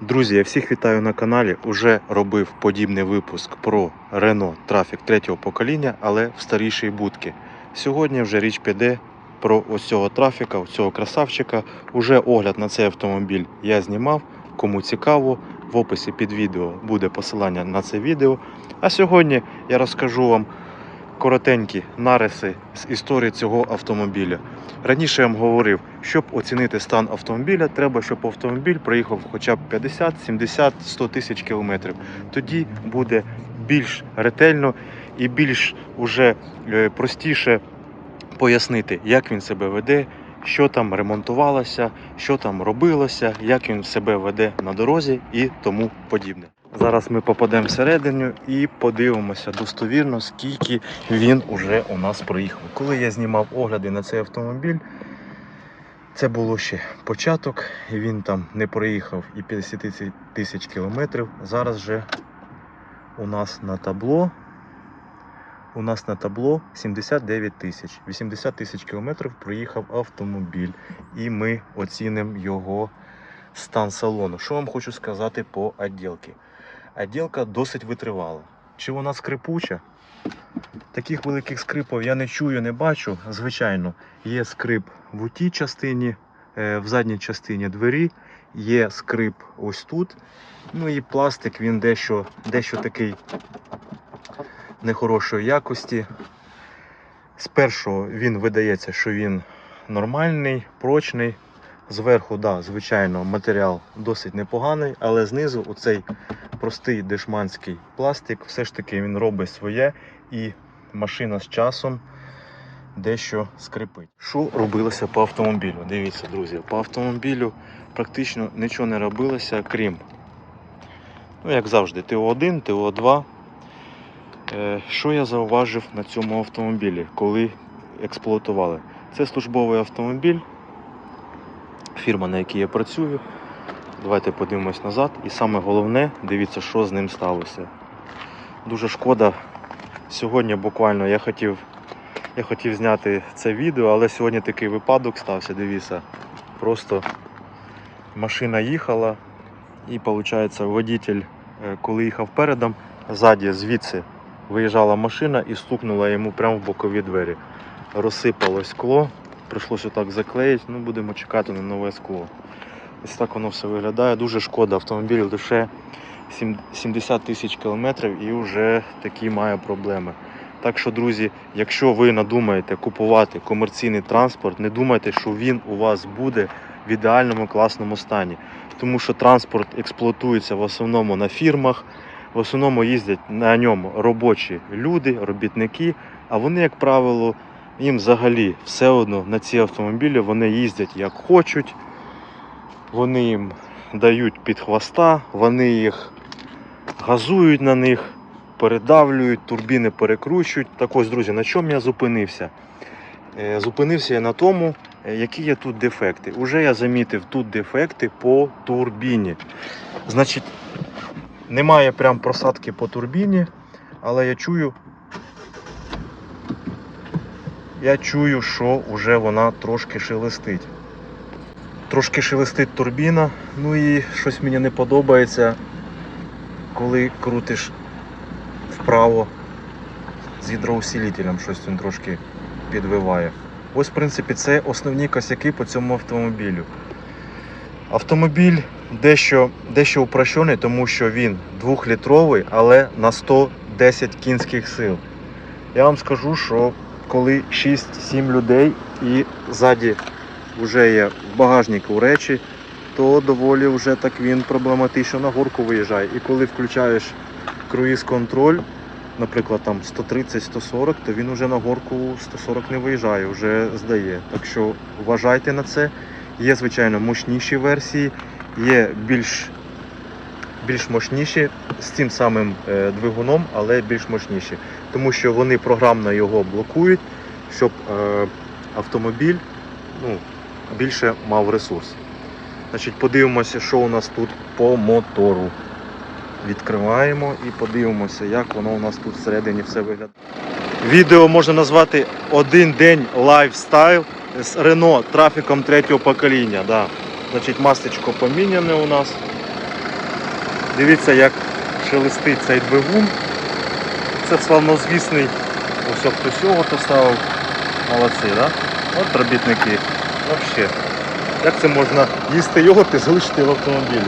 Друзі, я всіх вітаю на каналі. Уже робив подібний випуск про Renault Traffic третього покоління, але в старішій будці. Сьогодні вже річ піде про ось цього трафіка, ось цього красавчика. Уже огляд на цей автомобіль я знімав. Кому цікаво, в описі під відео буде посилання на це відео. А сьогодні я розкажу вам коротенькі нариси з історії цього автомобіля. Раніше я вам говорив, щоб оцінити стан автомобіля, треба, щоб автомобіль проїхав хоча б 50, 70, 100 тисяч кілометрів. Тоді буде більш ретельно і більш уже е, простіше пояснити, як він себе веде, що там ремонтувалося, що там робилося, як він себе веде на дорозі і тому подібне. Зараз ми попадемо всередину і подивимося достовірно, скільки він уже у нас проїхав. Коли я знімав огляди на цей автомобіль, це було ще початок, він там не проїхав і 50 тисяч кілометрів. Зараз же у нас на табло. У нас на табло 79 тисяч. 80 тисяч кілометрів проїхав автомобіль. І ми оцінимо його стан салону. Що вам хочу сказати по відділці? Відділка досить витривала. Чи вона скрипуча? Таких великих скрипів я не чую, не бачу. Звичайно, є скрип в тій частині, е, в задній частині двері, є скрип ось тут. Ну і пластик він дещо, дещо такий нехорошої якості. Спершу він видається, що він нормальний, прочний. Зверху, да, звичайно, матеріал досить непоганий, але знизу оцей простий дешманський пластик, все ж таки він робить своє і машина з часом дещо скрипить. Що робилося по автомобілю? Дивіться, друзі, по автомобілю практично нічого не робилося, крім, ну, як завжди, ТО1, ТО2. Е, Що я зауважив на цьому автомобілі, коли експлуатували? Це службовий автомобіль, фірма, на якій я працюю. Давайте подивимось назад. І саме головне, дивіться, що з ним сталося. Дуже шкода. Сьогодні буквально я хотів, я хотів зняти це відео, але сьогодні такий випадок стався. Дивіться. Просто машина їхала, і виходить, водитель, е, коли їхав передом, ззаді звідси виїжджала машина і стукнула йому прямо в бокові двері. Розсипалось скло, прийшлося так заклеїти, ну будемо чекати на нове скло. Ось так воно все виглядає. Дуже шкода, автомобіль лише 70 тисяч кілометрів і вже такі має проблеми. Так що, друзі, якщо ви надумаєте купувати комерційний транспорт, не думайте, що він у вас буде в ідеальному класному стані. Тому що транспорт експлуатується в основному на фірмах, в основному їздять на ньому робочі люди, робітники, а вони, як правило, їм взагалі все одно на ці автомобілі вони їздять як хочуть, вони їм дають під хвоста, вони їх газують на них, передавлюють, турбіни перекручують. Так ось, друзі, на чому я зупинився? Е, Зупинився я на тому, е, які є тут дефекти. Уже я замітив тут дефекти по турбіні. Значить, немає прям просадки по турбіні, але я чую. Я чую, що вже вона трошки шелестить. Трошки шелестить турбіна, ну і щось мені не подобається, коли крутиш вправо з гідроусилителем, щось він трошки підвиває. Ось, в принципі, це основні косяки по цьому автомобілю. Автомобіль дещо, дещо упрощений, тому що він двохлітровий, але на 110 кінських сил. Я вам скажу, що коли 6-7 людей і ззаді вже є в багажнику речі, то доволі вже так він проблематично на горку виїжджає. І коли включаєш круїз-контроль, наприклад, там 130-140, то він вже на горку 140 не виїжджає, вже здає. Так що вважайте на це. Є, звичайно, мощніші версії, є більш, більш мощніші з тим самим е, двигуном, але більш мощніші. Тому що вони програмно його блокують, щоб е, автомобіль ну, більше мав ресурс. Значить, подивимося, що у нас тут по мотору. Відкриваємо і подивимося, як воно у нас тут всередині все виглядає. Відео можна назвати один день лайфстайл з Renault трафіком третього покоління. Да. Значить, масочко поміняне у нас. Дивіться, як шелестить цей двигун. Це славнозвісний. Ось хтось його то. Молодці, да? От робітники. Вообще. Як це можна їсти йогурт і залишити в автомобілі?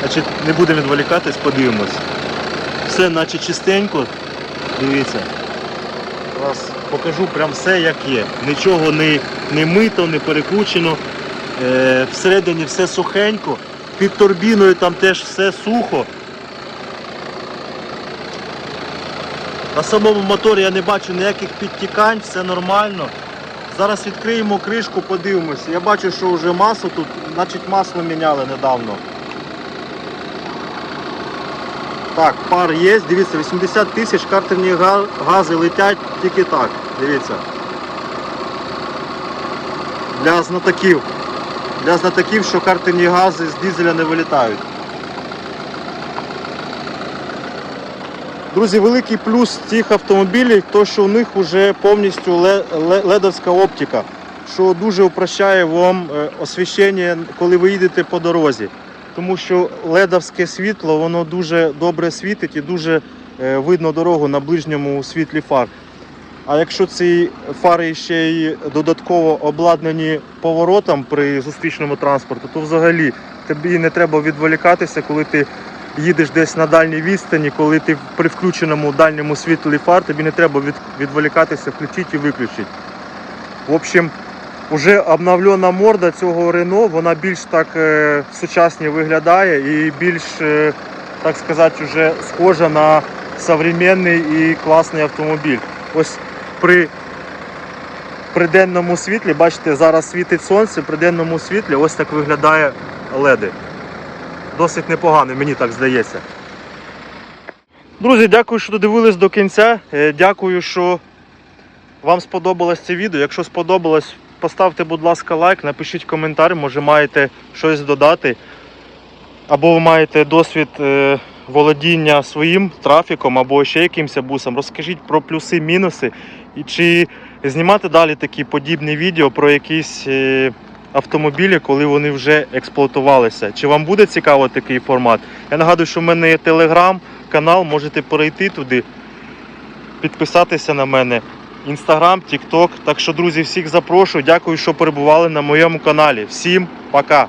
Значить, не будемо відволікатись, подивимось. Все наче чистенько. Дивіться. Зараз покажу прям все як є. Нічого не, не мито, не перекручено. Е, всередині все сухенько. Під турбіною там теж все сухо. На самому моторі я не бачу ніяких підтікань, все нормально. Зараз відкриємо кришку, подивимося. Я бачу, що вже масло тут, значить масло міняли недавно. Так, пар є, дивіться, 80 тисяч картерні гази летять тільки так. Дивіться. Для знатоків. Для знатоків, що картерні гази з дизеля не вилітають. Друзі, великий плюс цих автомобілів, то що у них вже повністю ле- ле- ледовська оптика, що дуже упрощає вам е, освіщення, коли ви їдете по дорозі. Тому що ледовське світло, воно дуже добре світить і дуже е, видно дорогу на ближньому світлі фар. А якщо ці фари ще й додатково обладнані поворотом при зустрічному транспорту, то взагалі тобі не треба відволікатися, коли ти їдеш десь на дальній відстані, коли ти при включеному дальньому світлі фар, тобі не треба від, відволікатися, включити і виключити. В общем, уже обновлена морда цього Рено, вона більш так е, сучасні виглядає і більш, е, так сказати, вже схожа на современний і класний автомобіль. Ось при, при денному світлі, бачите, зараз світить сонце, при денному світлі ось так виглядає леди. Досить непогано, мені так здається. Друзі, дякую, що додивились до кінця. Е, Дякую, що вам сподобалось це відео. Якщо сподобалось, поставте, будь ласка, лайк, напишіть коментар, може маєте щось додати. Або ви маєте досвід е, володіння своїм трафіком або ще якимось бусом. Розкажіть про плюси, мінуси. І чи знімати далі такі подібні відео про якісь е, автомобілі, коли вони вже експлуатувалися. Чи вам буде цікаво такий формат? Я нагадую, що в мене є телеграм-канал, можете перейти туди, підписатися на мене. Інстаграм, Тікток. Так що, друзі, всіх запрошую. Дякую, що перебували на моєму каналі. Всім пока!